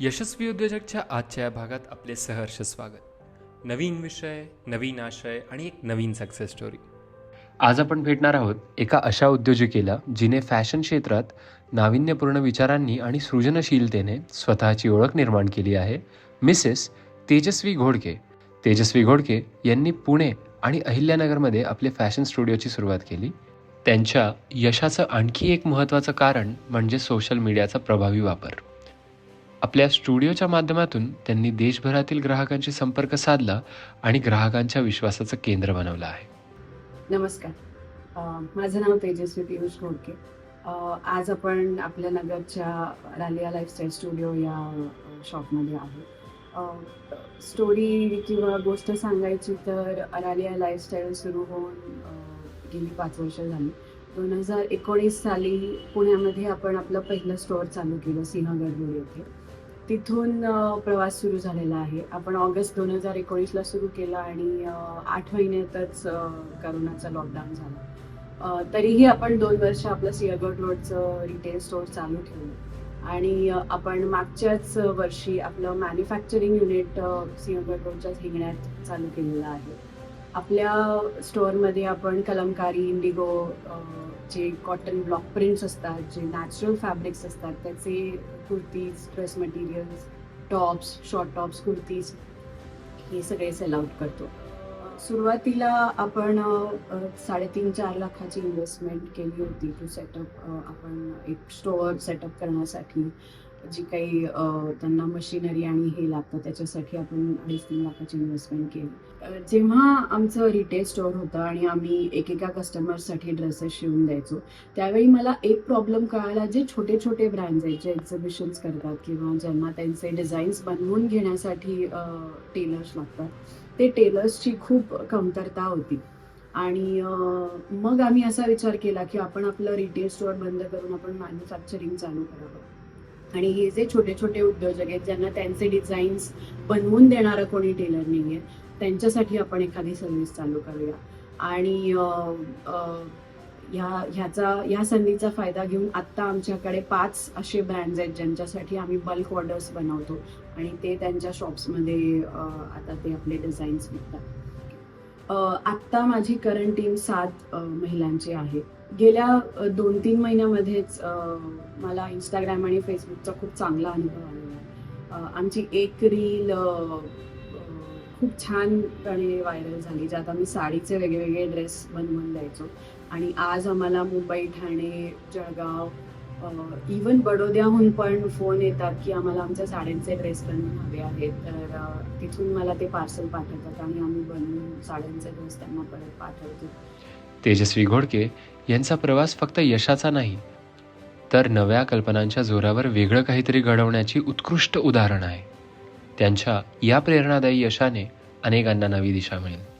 यशस्वी उद्योजकच्या आजच्या या भागात आपले सहर्ष स्वागत. नवीन विषय नवीन आशय आणि एक नवीन सक्सेस स्टोरी आज आपण भेटणार आहोत एका अशा उद्योजिकेला जिने फॅशन क्षेत्रात नाविन्यपूर्ण विचारांनी आणि सृजनशीलतेने स्वतःची ओळख निर्माण केली आहे मिसेस तेजस्वी घोडके. तेजस्वी घोडके यांनी पुणे आणि अहिल्यानगरमध्ये आपले फॅशन स्टुडिओची सुरुवात केली. त्यांच्या यशाचं आणखी एक महत्त्वाचं कारण म्हणजे सोशल मीडियाचा प्रभावी वापर. आपल्या स्टुडिओच्या माध्यमातून त्यांनी देशभरातील ग्राहकांशी संपर्क साधला आणि ग्राहकांच्या विश्वासाचं केंद्र बनवलं आहे. नमस्कार. माझं नाव तेजस्वी पियुष घोडके. आज आपण आपल्या नगरच्या रालिया लाईफस्टाईल स्टुडिओ या शॉपमध्ये आहोत. स्टोरी किंवा गोष्ट सांगायची तर रालिया लाईफस्टाईल सुरू होऊन गेली पाच वर्ष झाली. दोन हजार एकोणीस साली पुण्यामध्ये आपण आपलं पहिलं स्टोअर चालू केलं सिंहगड रोड येथे. तिथून प्रवास सुरू झालेला आहे. आपण ऑगस्ट दोन हजार एकोणीसला सुरू केला आणि आठ महिन्यातच करोनाचा लॉकडाऊन झाला. तरीही आपण दोन वर्ष आपलं सिंहगड रोडचं रिटेल स्टोअर चालू ठेवलं. आणि आपण मागच्याच वर्षी आपलं मॅन्युफॅक्चरिंग युनिट सिंहगड रोडच्या हिंगण्यात चालू केलेलं आहे. आपल्या स्टोअरमध्ये आपण कलमकारी इंडिगो जे कॉटन ब्लॉक प्रिंट्स असतात जे नॅचरल फॅब्रिक्स असतात त्याचे kurtis dress materials tops short tops kurtis हे सगळे सेल आउट करतो. सुरुवातीला आपण साडेतीन चार लाखाची इन्व्हेस्टमेंट केली होती टू सेटअप आपण एक स्टोअर सेटअप करण्यासाठी. जी काही त्यांना मशिनरी आणि हे लागतं त्याच्यासाठी आपण अडीच तीन लाखाची इन्व्हेस्टमेंट केली. जेव्हा आमचं रिटेल स्टोअर होतं आणि आम्ही एकेका कस्टमरसाठी ड्रेसेस शिवून द्यायचो त्यावेळी मला एक प्रॉब्लेम कळाला जे छोटे छोटे ब्रँड्स आहेत जे एक्झिबिशन्स करतात किंवा ज्यांना त्यांचे डिझाईन्स बनवून घेण्यासाठी टेलर्स लागतात ते टेलर्सची खूप कमतरता होती. आणि मग आम्ही असा विचार केला की आपण आपलं रिटेल स्टोअर बंद करून आपण मॅन्युफॅक्चरिंग चालू करावं. आणि हे जे छोटे छोटे उद्योजक आहेत ज्यांना त्यांचे डिझाईन्स बनवून देणारं कोणी टेलर नाही आहे त्यांच्यासाठी आपण एखादी सर्व्हिस चालू करूया. आणि ह्या ह्याचा ह्या संधीचा फायदा घेऊन आत्ता आमच्याकडे पाच असे ब्रँड्स आहेत ज्यांच्यासाठी आम्ही बल्क ऑर्डर्स बनवतो. आणि ते त्यांच्या शॉप्समध्ये आता ते आपले डिझाईन्स विकतात. आत्ता माझी करंट टीम सात महिलांची आहे. गेल्या दोन तीन महिन्यामध्येच मला इंस्टाग्राम आणि फेसबुकचा खूप चांगला अनुभव आलेला आमची एक रील खूप छानपणे व्हायरल झाली ज्यात आम्ही साडीचे वेगवेगळे ड्रेस बनवून द्यायचो. आणि आज आम्हाला मुंबई ठाणे जळगाव इवन बडोद्याहून पण फोन येतात की आम्हाला आमच्या साड्यांचे ड्रेस बनवून हवे आहेत. तर तिथून मला ते पार्सल पाठवतात आणि आम्ही बनवून साड्यांचे ड्रेस त्यांना परत पाठवतो. तेजस्वी घोडके यांचा प्रवास फक्त यशाचा नाही तर नव्या कल्पनांच्या जोरावर वेगळं काहीतरी घडवण्याची उत्कृष्ट उदाहरण आहे. त्यांच्या या प्रेरणादायी यशाने अनेकांना नवी दिशा मिळेल.